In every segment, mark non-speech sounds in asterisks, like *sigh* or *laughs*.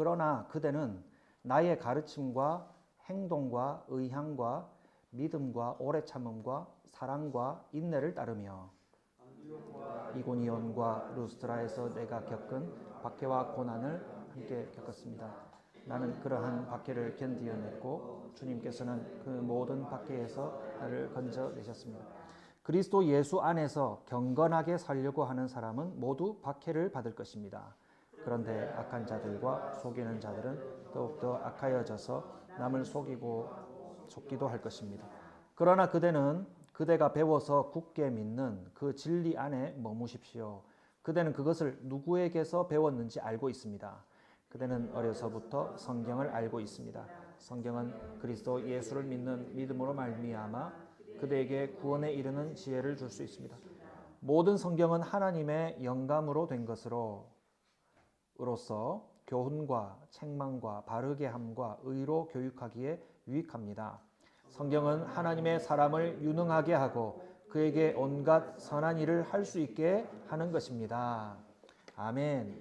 그러나 그대는 나의 가르침과 행동과 의향과 믿음과 오래 참음과 사랑과 인내를 따르며 이고니온과 루스트라에서 내가 겪은 박해와 고난을 함께 겪었습니다. 나는 그러한 박해를 견디어냈고 주님께서는 그 모든 박해에서 나를 건져내셨습니다. 그리스도 예수 안에서 경건하게 살려고 하는 사람은 모두 박해를 받을 것입니다. 그런데 악한 자들과 속이는 자들은 더욱더 악하여져서 남을 속이고 속기도 할 것입니다. 그러나 그대는 그대가 배워서 굳게 믿는 그 진리 안에 머무십시오. 그대는 그것을 누구에게서 배웠는지 알고 있습니다. 그대는 어려서부터 성경을 알고 있습니다. 성경은 그리스도 예수를 믿는 믿음으로 말미암아 그대에게 구원에 이르는 지혜를 줄 수 있습니다. 모든 성경은 하나님의 영감으로 된 것으로 으로서 교훈과 책망과 바르게 함과 의로 교육하기에 유익합니다. 성경은 하나님의 사람을 유능하게 하고 그에게 온갖 선한 일을 할 수 있게 하는 것입니다. 아멘.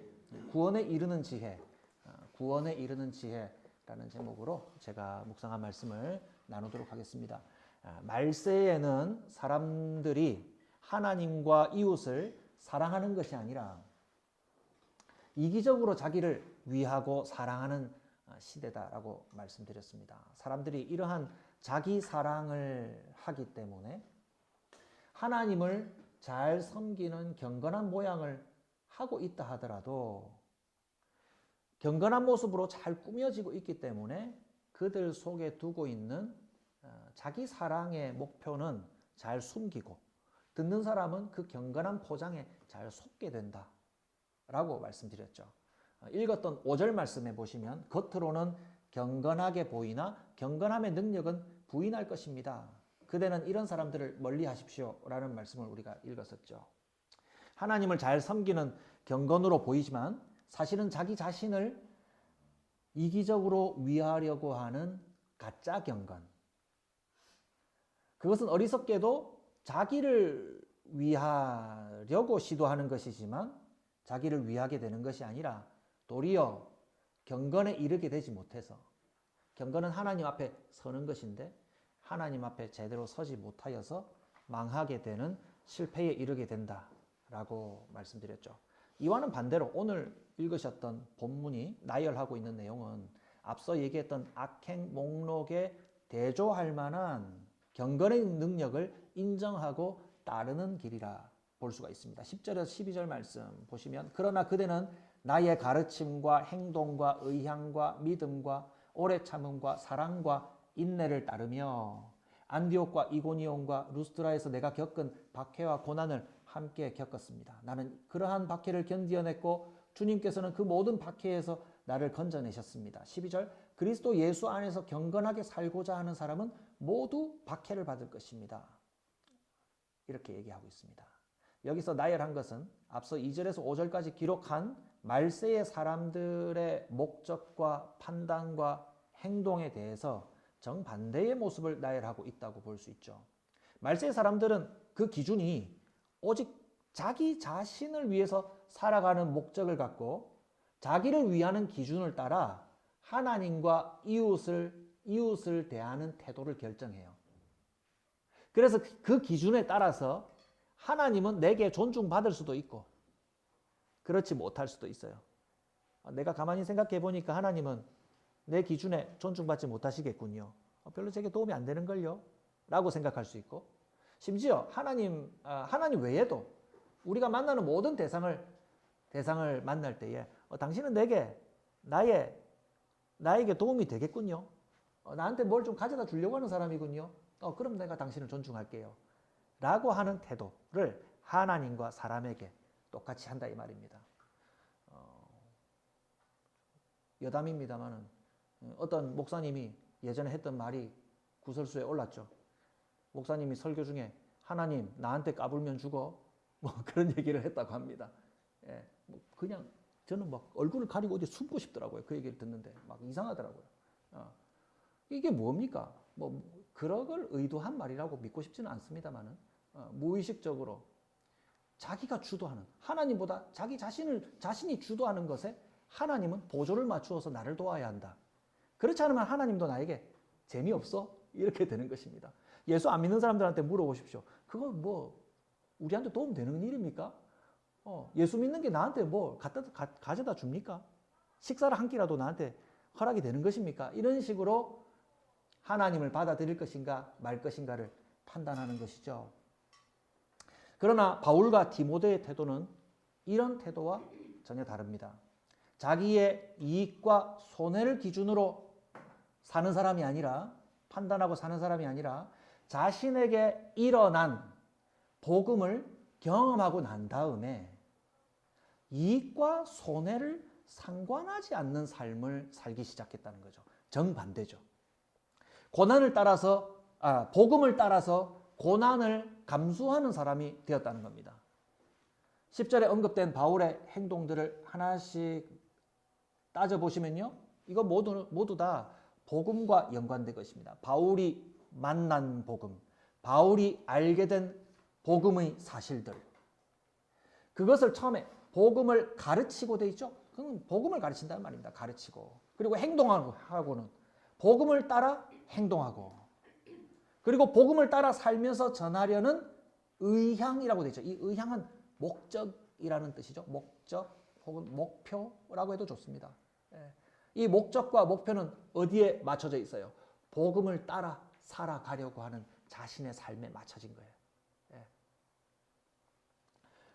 구원에 이르는 지혜, 어, 구원에 이르는 지혜라는 제목으로 제가 묵상한 말씀을 나누도록 하겠습니다. 아, 말세에는 사람들이 하나님과 이웃을 사랑하는 것이 아니라 이기적으로 자기를 위하고 사랑하는 아, 시대다라고 말씀드렸습니다. 사람들이 이러한 자기 사랑을 하기 때문에 하나님을 잘 섬기는 경건한 모양을 하고 있다 하더라도 경건한 모습으로 잘 꾸며지고 있기 때문에 그들 속에 두고 있는 어, 자기 사랑의 목표는 잘 숨기고 듣는 사람은 그 경건한 포장에 잘 속게 된다. 라고 말씀드렸죠. 어, 읽었던 5절 말씀에 보시면 겉으로는 경건하게 보이나 경건함의 능력은 부인할 것입니다. 그대는 이런 사람들을 멀리 하십시오. 라는 말씀을 우리가 읽었었죠. 하나님을 잘 섬기는 경건으로 보이지만 사실은 자기 자신을 이기적으로 위하려고 하는 가짜 경건. 그것은 어리석게도 자기를 위하려고 시도하는 것이지만 자기를 위하게 되는 것이 아니라 도리어 경건에 이르게 되지 못해서 경건은 하나님 앞에 서는 것인데 하나님 앞에 제대로 서지 못하여서 망하게 되는 실패에 이르게 된다라고 말씀드렸죠. 이와는 반대로 오늘 읽으셨던 본문이 나열하고 있는 내용은 앞서 얘기했던 악행 목록에 대조할 만한 경건의 능력을 인정하고 따르는 길이라 볼 수가 있습니다. 10절에서 12절 말씀 보시면 그러나 그대는 나의 가르침과 행동과 의향과 믿음과 오래 참음과 사랑과 인내를 따르며 안디옥과 이고니온과 루스트라에서 내가 겪은 박해와 고난을 함께 겪었습니다. 나는 그러한 박해를 견디어냈고 주님께서는 그 모든 박해에서 나를 건져내셨습니다. 12절 그리스도 예수 안에서 경건하게 살고자 하는 사람은 모두 박해를 받을 것입니다. 이렇게 얘기하고 있습니다. 여기서 나열한 것은 앞서 2절에서 5절까지 기록한 말세의 사람들의 목적과 판단과 행동에 대해서 정반대의 모습을 나열하고 있다고 볼 수 있죠. 말세의 사람들은 그 기준이 오직 자기 자신을 위해서 살아가는 목적을 갖고 자기를 위하는 기준을 따라 하나님과 이웃을 이웃을 대하는 태도를 결정해요. 그래서 그 기준에 따라서 하나님은 내게 존중받을 수도 있고 그렇지 못할 수도 있어요. 내가 가만히 생각해 보니까 하나님은 내 기준에 존중받지 못하시겠군요. 어, 별로 제게 도움이 안 되는걸요? 라고 생각할 수 있고 심지어 하나님, 아, 하나님 외에도 우리가 만나는 모든 대상을, 대상을 만날 때에 어, 당신은 내게, 나의, 나에게 도움이 되겠군요. 어, 나한테 뭘 좀 가져다 주려고 하는 사람이군요. 어, 그럼 내가 당신을 존중할게요. 라고 하는 태도를 하나님과 사람에게 똑같이 한다 이 말입니다. 어, 여담입니다만은 어떤 목사님이 예전에 했던 말이 구설수에 올랐죠. 목사님이 설교 중에 하나님 나한테 까불면 죽어 *laughs* 뭐 그런 얘기를 했다고 합니다. 예, 뭐 그냥 저는 막 얼굴을 가리고 어디 숨고 싶더라고요. 그 얘기를 듣는데 막 이상하더라고요. 어. 이게 뭡니까? 뭐 그러걸 의도한 말이라고 믿고 싶지는 않습니다만은 어, 무의식적으로 자기가 주도하는 하나님보다 자기 자신을 자신이 주도하는 것에 하나님은 보조를 맞추어서 나를 도와야 한다. 그렇지 않으면 하나님도 나에게 재미없어? 이렇게 되는 것입니다. 예수 안 믿는 사람들한테 물어보십시오. 그거 뭐 우리한테 도움 되는 일입니까? 어, 예수 믿는 게 나한테 뭐 갖다 가, 가져다 줍니까? 식사를 한 끼라도 나한테 허락이 되는 것입니까? 이런 식으로 하나님을 받아들일 것인가 말 것인가를 판단하는 것이죠. 그러나 바울과 디모데의 태도는 이런 태도와 전혀 다릅니다. 자기의 이익과 손해를 기준으로 사는 사람이 아니라 판단하고 사는 사람이 아니라 자신에게 일어난 복음을 경험하고 난 다음에 이익과 손해를 상관하지 않는 삶을 살기 시작했다는 거죠. 정반대죠. 고난을 따라서 아, 복음을 따라서 고난을 감수하는 사람이 되었다는 겁니다. 10절에 언급된 바울의 행동들을 하나씩 따져보시면요. 이거 모두, 모두 다 복음과 연관된 것입니다. 바울이 만난 복음, 바울이 알게 된 복음의 사실들. 그것을 처음에 복음을 가르치고 돼 있죠. 그건 복음을 가르친다는 말입니다. 가르치고. 그리고 행동하고는 복음을 따라 행동하고. 그리고 복음을 따라 살면서 전하려는 의향이라고 되어 있죠. 이 의향은 목적이라는 뜻이죠. 목적 혹은 목표라고 해도 좋습니다. 예. 이 목적과 목표는 어디에 맞춰져 있어요? 복음을 따라 살아가려고 하는 자신의 삶에 맞춰진 거예요. 예.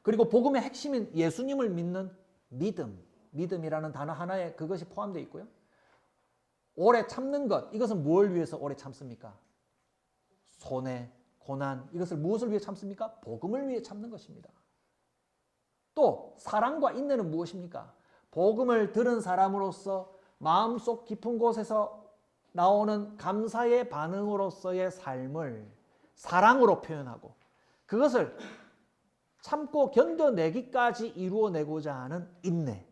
그리고 복음의 핵심인 예수님을 믿는 믿음, 믿음이라는 단어 하나에 그것이 포함되어 있고요. 오래 참는 것, 이것은 무엇을 위해서 오래 참습니까? 손해, 고난, 이것을 무엇을 위해 참습니까? 복음을 위해 참는 것입니다. 또 사랑과 인내는 무엇입니까? 복음을 들은 사람으로서 마음속 깊은 곳에서 나오는 감사의 반응으로서의 삶을 사랑으로 표현하고 그것을 참고 견뎌내기까지 이루어내고자 하는 인내.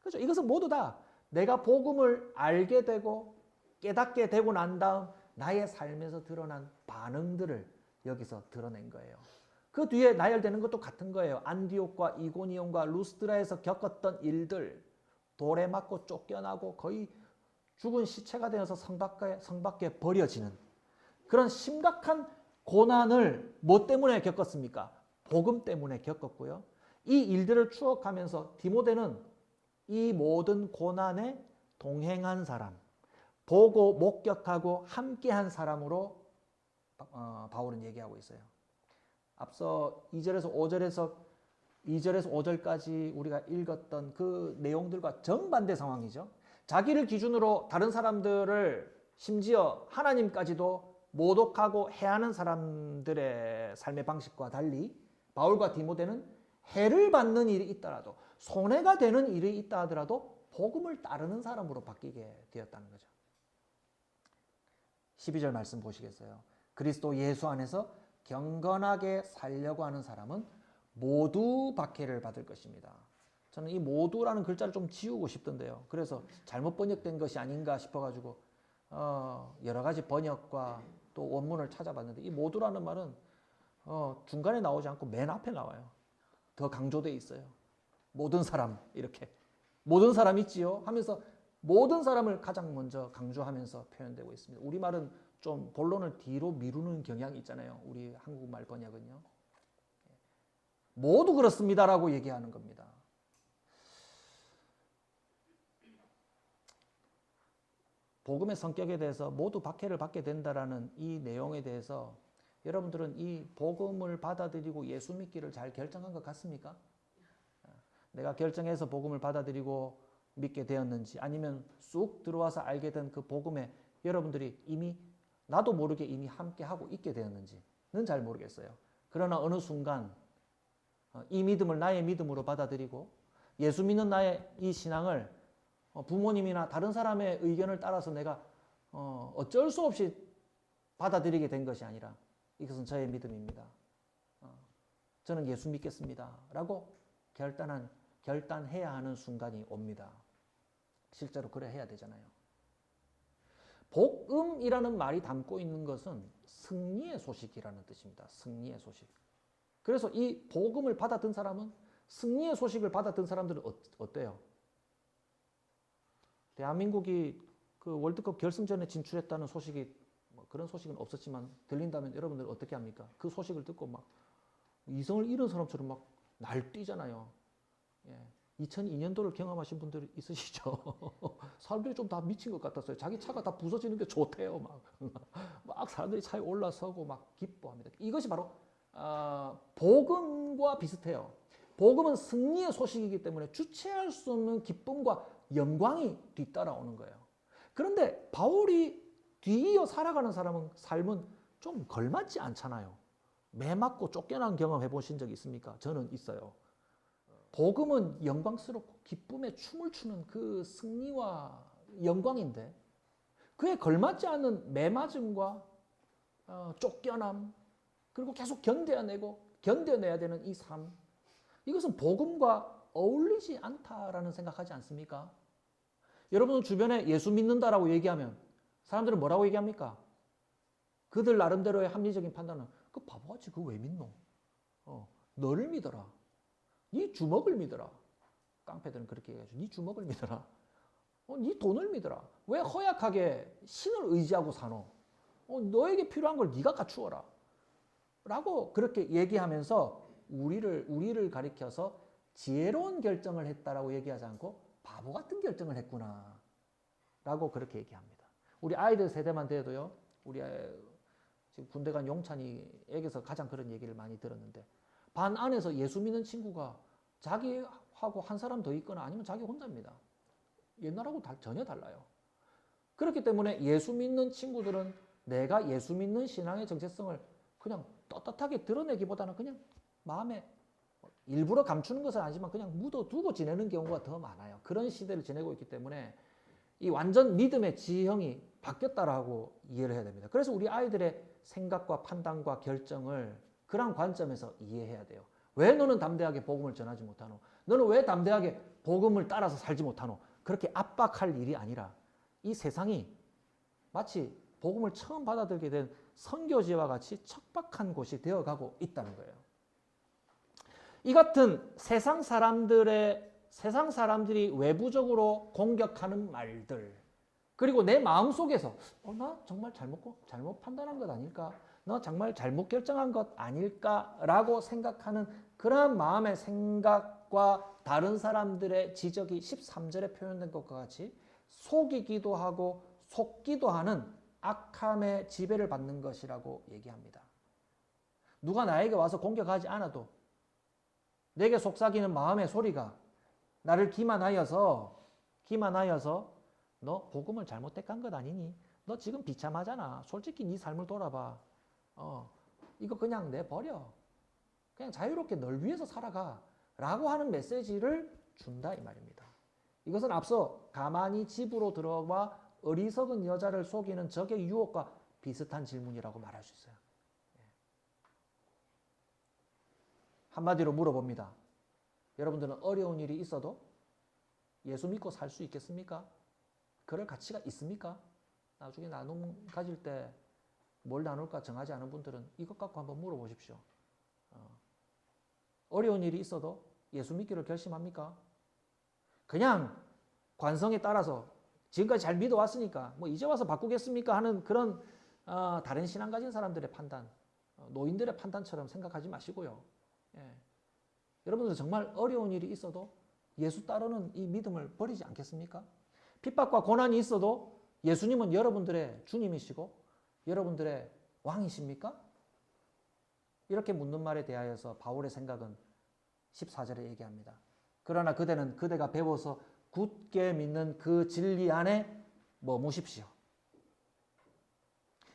그렇죠? 이것은 모두 다 내가 복음을 알게 되고 깨닫게 되고 난 다음 나의 삶에서 드러난 반응들을 여기서 드러낸 거예요. 그 뒤에 나열되는 것도 같은 거예요. 안디옥과 이고니온과 루스드라에서 겪었던 일들, 돌에 맞고 쫓겨나고 거의 죽은 시체가 되어서 성 밖에, 성 밖에 버려지는 그런 심각한 고난을 뭐 때문에 겪었습니까? 복음 때문에 겪었고요. 이 일들을 추억하면서 디모데는 이 모든 고난에 동행한 사람, 보고 목격하고 함께한 사람으로 어, 바울은 얘기하고 있어요. 앞서 2절에서 5절에서 2절에서 5절까지 우리가 읽었던 그 내용들과 정반대 상황이죠. 자기를 기준으로 다른 사람들을 심지어 하나님까지도 모독하고 해하는 사람들의 삶의 방식과 달리 바울과 디모데는 해를 받는 일이 있더라도 손해가 되는 일이 있다 하더라도 복음을 따르는 사람으로 바뀌게 되었다는 거죠. 12절 말씀 보시겠어요? 그리스도 예수 안에서 경건하게 살려고 하는 사람은 모두 박해를 받을 것입니다. 저는 이 모두라는 글자를 좀 지우고 싶던데요. 그래서 잘못 번역된 것이 아닌가 싶어가지고 어, 여러 가지 번역과 또 원문을 찾아봤는데 이 모두라는 말은 어, 중간에 나오지 않고 맨 앞에 나와요. 더 강조돼 있어요. 모든 사람 이렇게 모든 사람 있지요 하면서 모든 사람을 가장 먼저 강조하면서 표현되고 있습니다. 우리 말은 좀 본론을 뒤로 미루는 경향이 있잖아요. 우리 한국말 번역은요. 모두 그렇습니다라고 얘기하는 겁니다. 복음의 성격에 대해서 모두 박해를 받게 된다라는 이 내용에 대해서 여러분들은 이 복음을 받아들이고 예수 믿기를 잘 결정한 것 같습니까? 내가 결정해서 복음을 받아들이고 믿게 되었는지 아니면 쑥 들어와서 알게 된 그 복음에 여러분들이 이미 나도 모르게 이미 함께 하고 있게 되었는지는 잘 모르겠어요. 그러나 어느 순간 어, 이 믿음을 나의 믿음으로 받아들이고 예수 믿는 나의 이 신앙을 어, 부모님이나 다른 사람의 의견을 따라서 내가 어, 어쩔 수 없이 받아들이게 된 것이 아니라 이것은 저의 믿음입니다. 저는 예수 믿겠습니다. 라고 결단한, 결단해야 하는 순간이 옵니다. 실제로 그래 해야 되잖아요. 복음이라는 말이 담고 있는 것은 승리의 소식이라는 뜻입니다. 승리의 소식. 그래서 이 복음을 받아든 사람은 승리의 소식을 받아든 사람들은 어, 어때요? 대한민국이 그 월드컵 결승전에 진출했다는 소식이 뭐 그런 소식은 없었지만 들린다면 여러분들 어떻게 합니까? 그 소식을 듣고 막 이성을 잃은 사람처럼 막 날뛰잖아요. 예. 2002년도를 경험하신 분들 있으시죠? *laughs* 사람들이 좀 다 미친 것 같았어요. 자기 차가 다 부서지는데 좋대요. 막, *laughs* 막 사람들이 차에 올라서고 막 기뻐합니다. 이것이 바로 아, 복음과 비슷해요. 복음은 승리의 소식이기 때문에 주체할 수 없는 기쁨과 영광이 뒤따라오는 거예요. 그런데 바울이 뒤이어 살아가는 사람은 삶은 좀 걸맞지 않잖아요. 매 맞고 쫓겨난 경험 해보신 적 있습니까? 저는 있어요. 복음은 영광스럽고 기쁨에 춤을 추는 그 승리와 영광인데 그에 걸맞지 않는 매맞음과 어, 쫓겨남 그리고 계속 견뎌내고 견뎌내야 되는 이 삶 이것은 복음과 어울리지 않다라는 생각하지 않습니까? 여러분 주변에 예수 믿는다라고 얘기하면 사람들은 뭐라고 얘기합니까? 그들 나름대로의 합리적인 판단은 그 바보같이 그거 왜 믿노? 어, 너를 믿어라. 네 주먹을 믿어라. 깡패들은 그렇게 얘기하죠. 네 주먹을 믿어라. 어, 네 돈을 믿어라. 왜 허약하게 신을 의지하고 사노? 어, 너에게 필요한 걸 네가 갖추어라. 라고 그렇게 얘기하면서 우리를 우리를 가리켜서 지혜로운 결정을 했다라고 얘기하지 않고 바보 같은 결정을 했구나. 라고 그렇게 얘기합니다. 우리 아이들 세대만 돼도요. 우리 지금 군대 간 용찬이 에게서 가장 그런 얘기를 많이 들었는데 반 안에서 예수 믿는 친구가 자기하고 한 사람 더 있거나 아니면 자기 혼자입니다. 옛날하고 다, 전혀 달라요. 그렇기 때문에 예수 믿는 친구들은 내가 예수 믿는 신앙의 정체성을 그냥 떳떳하게 드러내기보다는 그냥 마음에 일부러 감추는 것은 아니지만 그냥 묻어두고 지내는 경우가 더 많아요. 그런 시대를 지내고 있기 때문에 이 완전 믿음의 지형이 바뀌었다라고 이해를 해야 됩니다. 그래서 우리 아이들의 생각과 판단과 결정을 그런 관점에서 이해해야 돼요. 왜 너는 담대하게 복음을 전하지 못하노? 너는 왜 담대하게 복음을 따라서 살지 못하노? 그렇게 압박할 일이 아니라 이 세상이 마치 복음을 처음 받아들게 된 선교지와 같이 척박한 곳이 되어가고 있다는 거예요. 이 같은 세상 사람들의 세상 사람들이 외부적으로 공격하는 말들 그리고 내 마음 속에서 어, 나 정말 잘못 잘못 판단한 것 아닐까? 너 정말 잘못 결정한 것 아닐까라고 생각하는 그러한 마음의 생각과 다른 사람들의 지적이 13절에 표현된 것과 같이 속이기도 하고 속기도 하는 악함의 지배를 받는 것이라고 얘기합니다. 누가 나에게 와서 공격하지 않아도 내게 속삭이는 마음의 소리가 나를 기만하여서 기만하여서 너 복음을 잘못 택한 것 아니니? 너 지금 비참하잖아. 솔직히 네 삶을 돌아봐. 어, 이거 그냥 내버려. 그냥 자유롭게 널 위해서 살아가. 라고 하는 메시지를 준다 이 말입니다. 이것은 앞서 가만히 집으로 들어와 어리석은 여자를 속이는 적의 유혹과 비슷한 질문이라고 말할 수 있어요. 예. 한마디로 물어봅니다. 여러분들은 어려운 일이 있어도 예수 믿고 살 수 있겠습니까? 그럴 가치가 있습니까? 나중에 나눔 가질 때 뭘 나눌까 정하지 않은 분들은 이것 갖고 한번 물어보십시오. 어. 려운 일이 있어도 예수 믿기를 결심합니까? 그냥 관성에 따라서 지금까지 잘 믿어왔으니까 뭐 이제 와서 바꾸겠습니까 하는 그런 어, 다른 신앙 가진 사람들의 판단, 어, 노인들의 판단처럼 생각하지 마시고요. 예. 여러분들 정말 어려운 일이 있어도 예수 따르는 이 믿음을 버리지 않겠습니까? 핍박과 고난이 있어도 예수님은 여러분들의 주님이시고 여러분들의 왕이십니까? 이렇게 묻는 말에 대하여서 바울의 생각은 14절에 얘기합니다. 그러나 그대는 그대가 배워서 굳게 믿는 그 진리 안에 머무십시오.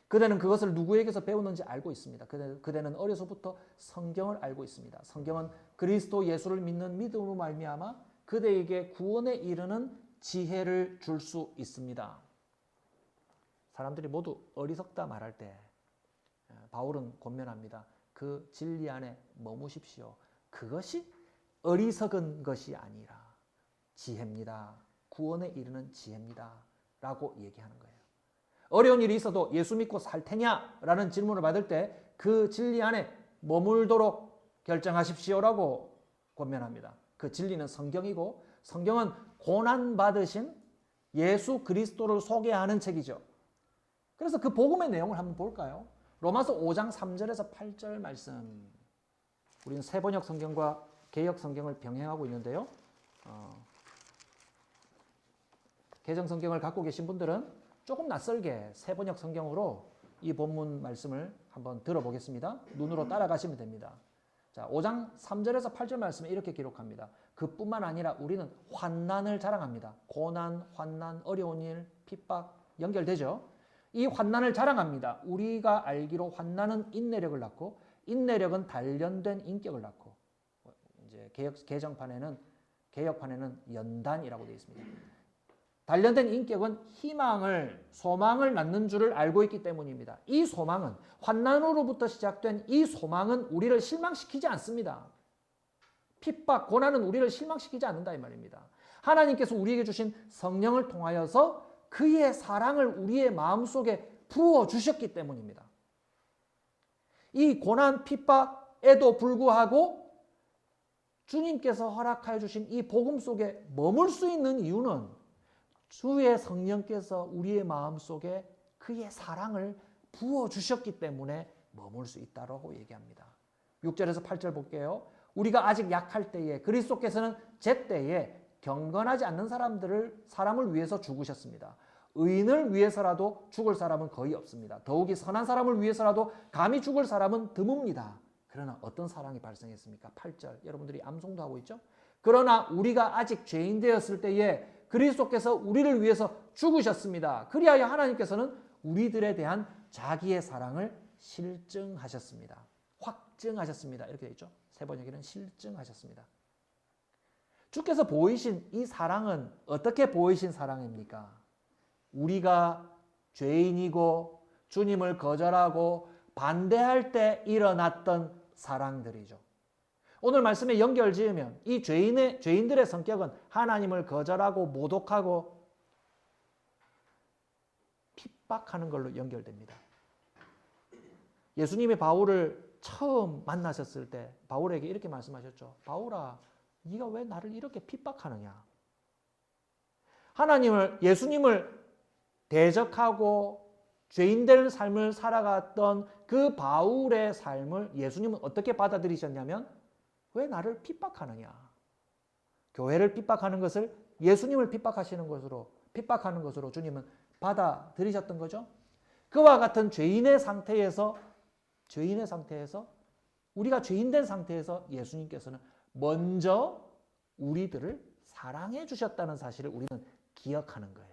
그대는 그것을 누구에게서 배웠는지 알고 있습니다. 그대, 는 어려서부터 성경을 알고 있습니다. 성경은 그리스도 예수를 믿는 믿음으로 말미암아 그대에게 구원에 이르는 지혜를 줄 수 있습니다. 사람들이 모두 어리석다 말할 때 바울은 권면합니다. 그 진리 안에 머무십시오. 그것이 어리석은 것이 아니라 지혜입니다. 구원에 이르는 지혜입니다. 라고 얘기하는 거예요. 어려운 일이 있어도 예수 믿고 살 테냐? 라는 질문을 받을 때 그 진리 안에 머물도록 결정하십시오라고 권면합니다. 그 진리는 성경이고 성경은 고난 받으신 예수 그리스도를 소개하는 책이죠. 그래서 그 복음의 내용을 한번 볼까요? 로마서 5장 3절에서 8절 말씀. 우리는 세번역 성경과 개역 성경을 병행하고 있는데요. 어, 개정 성경을 갖고 계신 분들은 조금 낯설게 세번역 성경으로 이 본문 말씀을 한번 들어보겠습니다. 눈으로 따라가시면 됩니다. 자, 5장 3절에서 8절 말씀에 이렇게 기록합니다. 그뿐만 아니라 우리는 환난을 자랑합니다. 고난, 환난, 어려운 일, 핍박 연결되죠. 이 환난을 자랑합니다. 우리가 알기로 환난은 인내력을 낳고 인내력은 단련된 인격을 낳고 이제 개혁 개정판에는 개혁판에는 연단이라고 되어 있습니다. 단련된 인격은 희망을 소망을 낳는 줄을 알고 있기 때문입니다. 이 소망은 환난으로부터 시작된 이 소망은 우리를 실망시키지 않습니다. 핍박, 고난은 우리를 실망시키지 않는다 이 말입니다. 하나님께서 우리에게 주신 성령을 통하여서 그의 사랑을 우리의 마음속에 부어 주셨기 때문입니다. 이 고난 핍박에도 불구하고 주님께서 허락하여 주신 이 복음 속에 머물 수 있는 이유는 주의 성령께서 우리의 마음 속에 그의 사랑을 부어 주셨기 때문에 머물 수 있다라고 얘기합니다. 6절에서 8절 볼게요. 우리가 아직 약할 때에 그리스도께서는 제때에 경건하지 않는 사람들을 사람을 위해서 죽으셨습니다. 의인을 위해서라도 죽을 사람은 거의 없습니다. 더욱이 선한 사람을 위해서라도 감히 죽을 사람은 드뭅니다. 그러나 어떤 사랑이 발생했습니까? 8절. 여러분들이 암송도 하고 있죠? 그러나 우리가 아직 죄인 되었을 때에 그리스도께서 우리를 위해서 죽으셨습니다. 그리하여 하나님께서는 우리들에 대한 자기의 사랑을 실증하셨습니다. 확증하셨습니다. 이렇게 되어 있죠. 세 번역에는 실증하셨습니다. 주께서 보이신 이 사랑은 어떻게 보이신 사랑입니까? 우리가 죄인이고 주님을 거절하고 반대할 때 일어났던 사랑들이죠. 오늘 말씀에 연결 지으면 이 죄인의 죄인들의 성격은 하나님을 거절하고 모독하고 핍박하는 걸로 연결됩니다. 예수님이 바울을 처음 만나셨을 때 바울에게 이렇게 말씀하셨죠. 바울아, 네가 왜 나를 이렇게 핍박하느냐? 하나님을 예수님을 대적하고 죄인될 삶을 살아갔던 그 바울의 삶을 예수님은 어떻게 받아들이셨냐면 왜 나를 핍박하느냐? 교회를 핍박하는 것을 예수님을 핍박하시는 것으로 핍박하는 것으로 주님은 받아들이셨던 거죠. 그와 같은 죄인의 상태에서 죄인의 상태에서 우리가 죄인된 상태에서 예수님께서는 먼저 우리들을 사랑해 주셨다는 사실을 우리는 기억하는 거예요.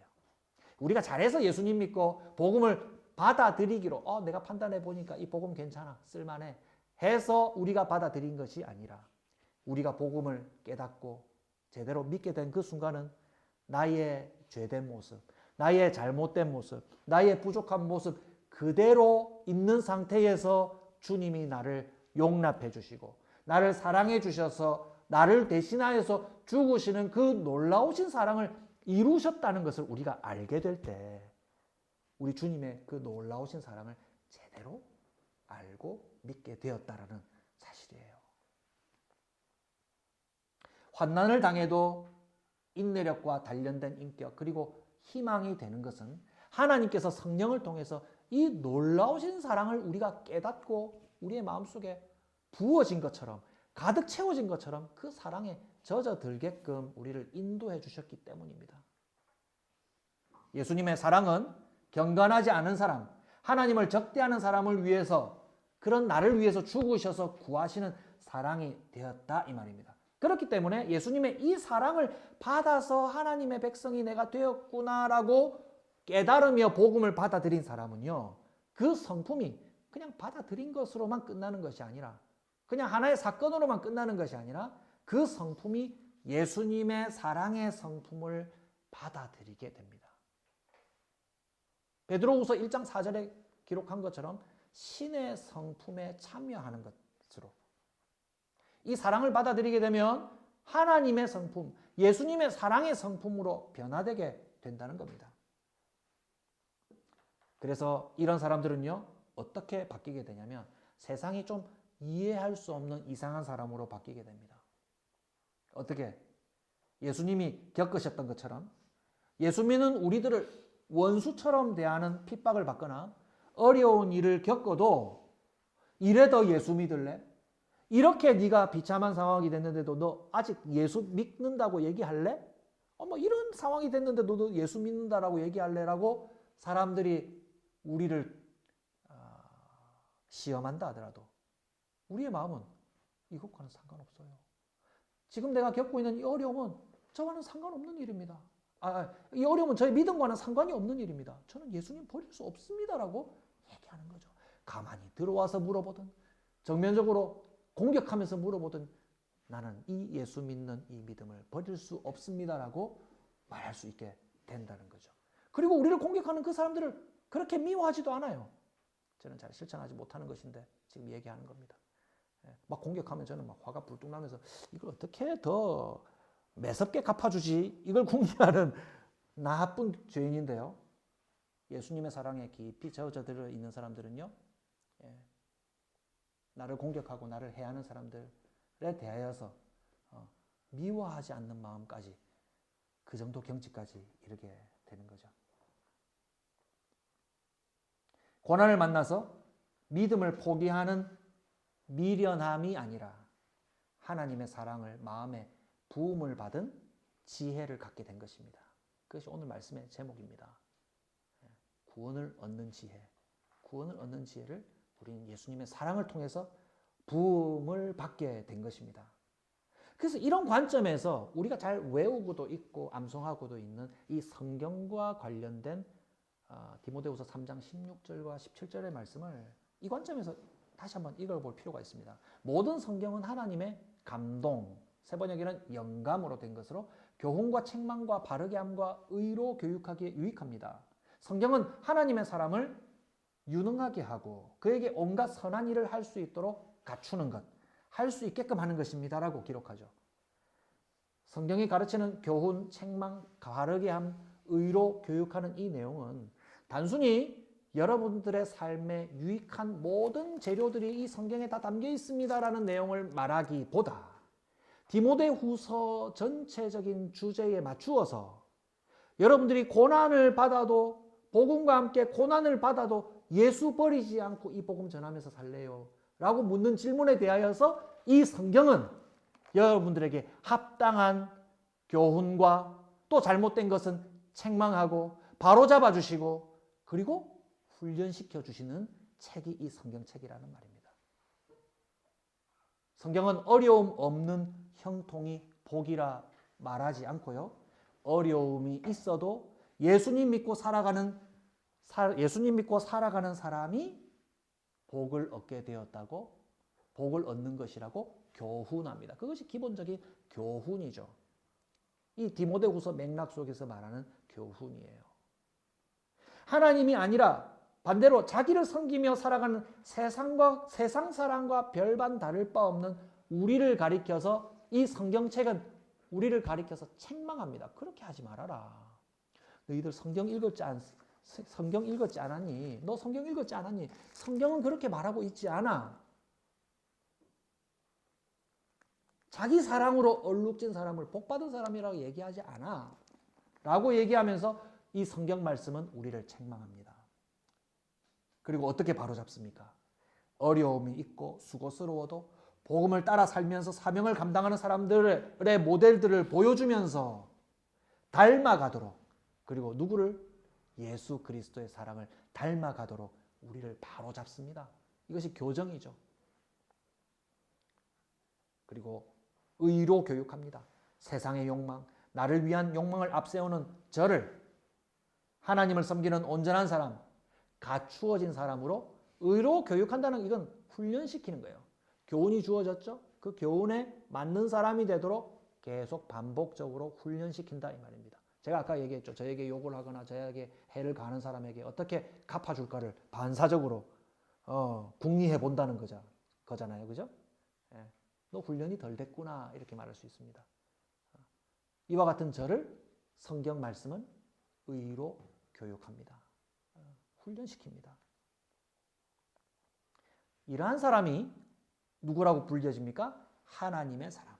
우리가 잘해서 예수님 믿고 복음을 받아들이기로 어 내가 판단해 보니까 이 복음 괜찮아 쓸만해 해서 우리가 받아들인 것이 아니라 우리가 복음을 깨닫고 제대로 믿게 된 그 순간은 나의 죄된 모습, 나의 잘못된 모습, 나의 부족한 모습 그대로 있는 상태에서 주님이 나를 용납해 주시고 나를 사랑해 주셔서 나를 대신하여서 죽으시는 그 놀라우신 사랑을 이루셨다는 것을 우리가 알게 될 때 우리 주님의 그 놀라우신 사랑을 제대로 알고 믿게 되었다라는 사실이에요. 환난을 당해도 인내력과 단련된 인격 그리고 희망이 되는 것은 하나님께서 성령을 통해서 이 놀라우신 사랑을 우리가 깨닫고 우리의 마음속에 부어진 것처럼 가득 채워진 것처럼 그 사랑에 젖어들게끔 우리를 인도해 주셨기 때문입니다. 예수님의 사랑은 경건하지 않은 사람, 하나님을 적대하는 사람을 위해서 그런 나를 위해서 죽으셔서 구하시는 사랑이 되었다 이 말입니다. 그렇기 때문에 예수님의 이 사랑을 받아서 하나님의 백성이 내가 되었구나라고 깨달으며 복음을 받아들인 사람은요. 그 성품이 그냥 받아들인 것으로만 끝나는 것이 아니라 그냥 하나의 사건으로만 끝나는 것이 아니라 그 성품이 예수님의 사랑의 성품을 받아들이게 됩니다. 베드로후서 1장 4절에 기록한 것처럼 신의 성품에 참여하는 것으로 이 사랑을 받아들이게 되면 하나님의 성품, 예수님의 사랑의 성품으로 변화되게 된다는 겁니다. 그래서 이런 사람들은요, 어떻게 바뀌게 되냐면 세상이 좀 이해할 수 없는 이상한 사람으로 바뀌게 됩니다. 어떻게? 예수님이 겪으셨던 것처럼 예수 믿는 우리들을 원수처럼 대하는 핍박을 받거나 어려운 일을 겪어도 이래 더 예수 믿을래? 이렇게 네가 비참한 상황이 됐는데도 너 아직 예수 믿는다고 얘기할래? 어, 뭐 이런 상황이 됐는데 너도 예수 믿는다라고 얘기할래라고 사람들이 우리를 아, 시험한다 하더라도 우리의 마음은 이것과는 상관없어요. 지금 내가 겪고 있는 이 어려움은 저와는 상관없는 일입니다. 아, 이 어려움은 저의 믿음과는 상관이 없는 일입니다. 저는 예수님 버릴 수 없습니다라고 얘기하는 거죠. 가만히 들어와서 물어보든 정면적으로 공격하면서 물어보든 나는 이 예수 믿는 이 믿음을 버릴 수 없습니다라고 말할 수 있게 된다는 거죠. 그리고 우리를 공격하는 그 사람들을 그렇게 미워하지도 않아요. 저는 잘 실천하지 못하는 것인데 지금 얘기하는 겁니다. 예, 막 공격하면 저는 막 화가 불뚝 나면서 이걸 어떻게 더 매섭게 갚아주지? 이걸 궁리하는 *laughs* 나쁜 죄인인데요. 예수님의 사랑에 깊이 젖어들어 있는 사람들은요, 예, 나를 공격하고 나를 해하는 사람들에 대하여서 어, 미워하지 않는 마음까지 그 정도 경지까지 이르게 되는 거죠. 고난을 만나서 믿음을 포기하는 미련함이 아니라 하나님의 사랑을 마음에 부음을 받은 지혜를 갖게 된 것입니다. 그것이 오늘 말씀의 제목입니다. 예, 구원을 얻는 지혜. 구원을 얻는 지혜를 우리는 예수님의 사랑을 통해서 부음을 받게 된 것입니다. 그래서 이런 관점에서 우리가 잘 외우고도 있고 암송하고도 있는 이 성경과 관련된 어, 디모데후서 3장 16절과 17절의 말씀을 이 관점에서 다시 한번 읽어볼 필요가 있습니다. 모든 성경은 하나님의 감동, 세 번역에는 영감으로 된 것으로 교훈과 책망과 바르게 함과 의로 교육하기에 유익합니다. 성경은 하나님의 사람을 유능하게 하고 그에게 온갖 선한 일을 할 수 있도록 갖추는 것, 할 수 있게끔 하는 것입니다 라고 기록하죠. 성경이 가르치는 교훈, 책망, 바르게 함, 의로 교육하는 이 내용은 단순히 여러분들의 삶에 유익한 모든 재료들이 이 성경에 다 담겨 있습니다라는 내용을 말하기보다 디모데 후서 전체적인 주제에 맞추어서 여러분들이 고난을 받아도 복음과 함께 고난을 받아도 예수 버리지 않고 이 복음 전하면서 살래요? 라고 묻는 질문에 대하여서 이 성경은 여러분들에게 합당한 교훈과 또 잘못된 것은 책망하고 바로잡아 주시고 그리고 훈련시켜 주시는 책이 이 성경책이라는 말입니다. 성경은 어려움 없는 형통이 복이라 말하지 않고요. 어려움이 있어도 예수님 믿고 살아가는 예수님 믿고 살아가는 사람이 복을 얻게 되었다고 복을 얻는 것이라고 교훈합니다. 그것이 기본적인 교훈이죠. 이 디모데후서 맥락 속에서 말하는 교훈이에요. 하나님이 아니라 반대로 자기를 섬기며 살아가는 세상과 세상 사람과 별반 다를 바 없는 우리를 가리켜서 이 성경책은 우리를 가리켜서 책망합니다. 그렇게 하지 말아라. 너희들 성경 읽었지 않 성경 읽었지 않았니? 너 성경 읽었지 않았니? 성경은 그렇게 말하고 있지 않아. 자기 사랑으로 얼룩진 사람을 복받은 사람이라고 얘기하지 않아. 라고 얘기하면서 이 성경 말씀은 우리를 책망합니다. 그리고 어떻게 바로잡습니까? 어려움이 있고 수고스러워도 복음을 따라 살면서 사명을 감당하는 사람들의 모델들을 보여주면서 닮아가도록 그리고 누구를 예수 그리스도의 사랑을 닮아가도록 우리를 바로잡습니다. 이것이 교정이죠. 그리고 의로 교육합니다. 세상의 욕망, 나를 위한 욕망을 앞세우는 저를 하나님을 섬기는 온전한 사람, 갖추어진 사람으로 의로 교육한다는 이건 훈련시키는 거예요. 교훈이 주어졌죠? 그 교훈에 맞는 사람이 되도록 계속 반복적으로 훈련시킨다 이 말입니다. 제가 아까 얘기했죠. 저에게 욕을 하거나 저에게 해를 가는 사람에게 어떻게 갚아줄까를 반사적으로 어, 궁리해 본다는 거죠. 거잖아요. 그죠? 예. 너 훈련이 덜 됐구나 이렇게 말할 수 있습니다. 이와 같은 저를 성경 말씀은 의로 교육합니다. 어, 훈련시킵니다. 이러한 사람이 누구라고 불려집니까? 하나님의 사람.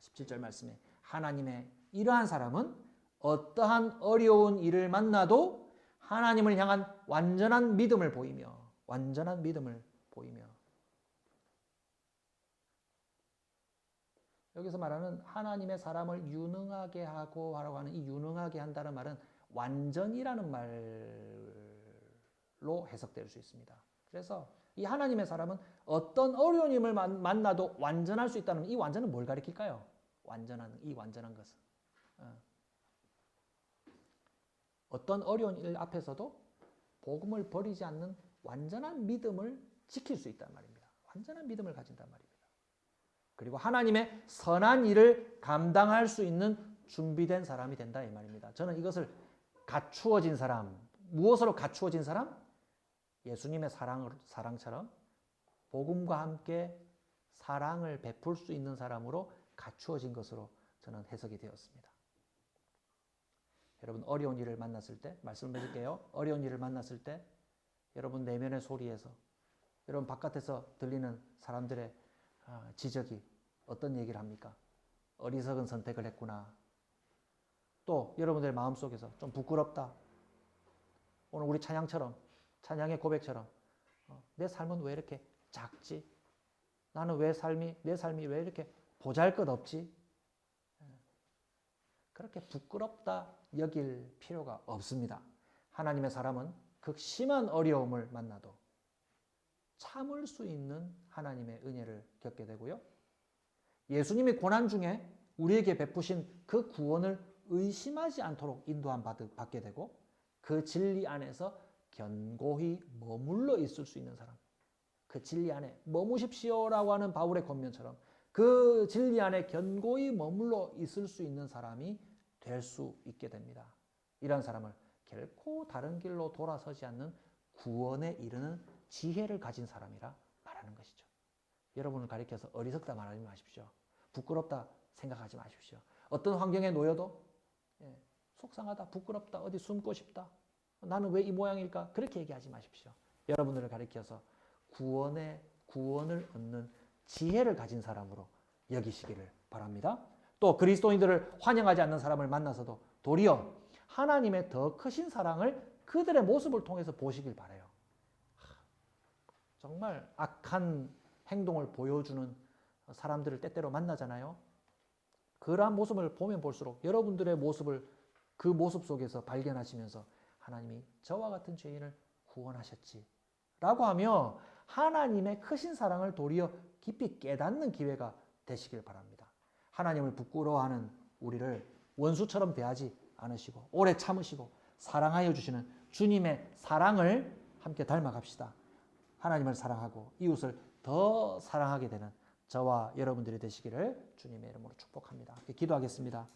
17절 어, 말씀에 하나님의 이러한 사람은 어떠한 어려운 일을 만나도 하나님을 향한 완전한 믿음을 보이며 완전한 믿음을 보이며 여기서 말하는 하나님의 사람을 유능하게 하고 하라고 하는 이 유능하게 한다는 말은 완전이라는 말 로 해석될 수 있습니다. 그래서 이 하나님의 사람은 어떤 만- 만나도 완전할 수 있다는 이 완전은 뭘 가리킬까요? 완전한 이 완전한 것은 어. 어떤 어려운 일 앞에서도 복음을 버리지 않는 완전한 믿음을 지킬 수 있단 말입니다. 완전한 믿음을 가진단 말입니다. 그리고 하나님의 선한 일을 감당할 수 있는 준비된 사람이 된다 이 말입니다. 저는 이것을 갖추어진 사람, 무엇으로 갖추어진 사람? 예수님의 사랑 사랑처럼 복음과 함께 사랑을 베풀 수 있는 사람으로 갖추어진 것으로 저는 해석이 되었습니다. 여러분 어려운 일을 만났을 때 말씀드릴게요. 어려운 일을 만났을 때 여러분 내면의 소리에서 여러분 바깥에서 들리는 사람들의 아, 지적이 어떤 얘기를 합니까? 어리석은 선택을 했구나. 또 여러분들 마음속에서 좀 부끄럽다. 오늘 우리 찬양처럼 찬양의 고백처럼 어, 내 삶은 왜 이렇게 작지? 나는 왜 삶이 내 삶이 왜 이렇게 보잘것없지? 예. 그렇게 부끄럽다 여길 필요가 없습니다. 하나님의 사람은 극심한 어려움을 만나도 참을 수 있는 하나님의 은혜를 겪게 되고요. 예수님이 고난 중에 우리에게 베푸신 그 구원을 의심하지 않도록 인도함 받- 받게 되고 그 진리 안에서 견고히 머물러 있을 수 있는 사람. 그 진리 안에 머무십시오라고 하는 바울의 권면처럼 그 진리 안에 견고히 머물러 있을 수 있는 사람이 될 수 있게 됩니다. 이런 사람을 결코 다른 길로 돌아서지 않는 구원에 이르는 지혜를 가진 사람이라 말하는 것이죠. 여러분을 가리켜서 어리석다 말하지 마십시오. 부끄럽다 생각하지 마십시오. 어떤 환경에 놓여도 예, 속상하다, 부끄럽다, 어디 숨고 싶다. 나는 왜 이 모양일까? 그렇게 얘기하지 마십시오. 여러분들을 가리켜서 구원의 구원을 얻는 지혜를 가진 사람으로 여기시기를 바랍니다. 또 그리스도인들을 환영하지 않는 사람을 만나서도 도리어 하나님의 더 크신 사랑을 그들의 모습을 통해서 보시길 바래요. 정말 악한 행동을 보여주는 사람들을 때때로 만나잖아요. 그러한 모습을 보면 볼수록 여러분들의 모습을 그 모습 속에서 발견하시면서 하나님이 저와 같은 죄인을 구원하셨지. 라고 하며 하나님의 크신 사랑을 도리어 깊이 깨닫는 기회가 되시길 바랍니다. 하나님을 부끄러워하는 우리를 원수처럼 대하지 않으시고 오래 참으시고 사랑하여 주시는 주님의 사랑을 함께 닮아갑시다. 하나님을 사랑하고 이웃을 더 사랑하게 되는 저와 여러분들이 되시기를 주님의 이름으로 축복합니다. 기도하겠습니다.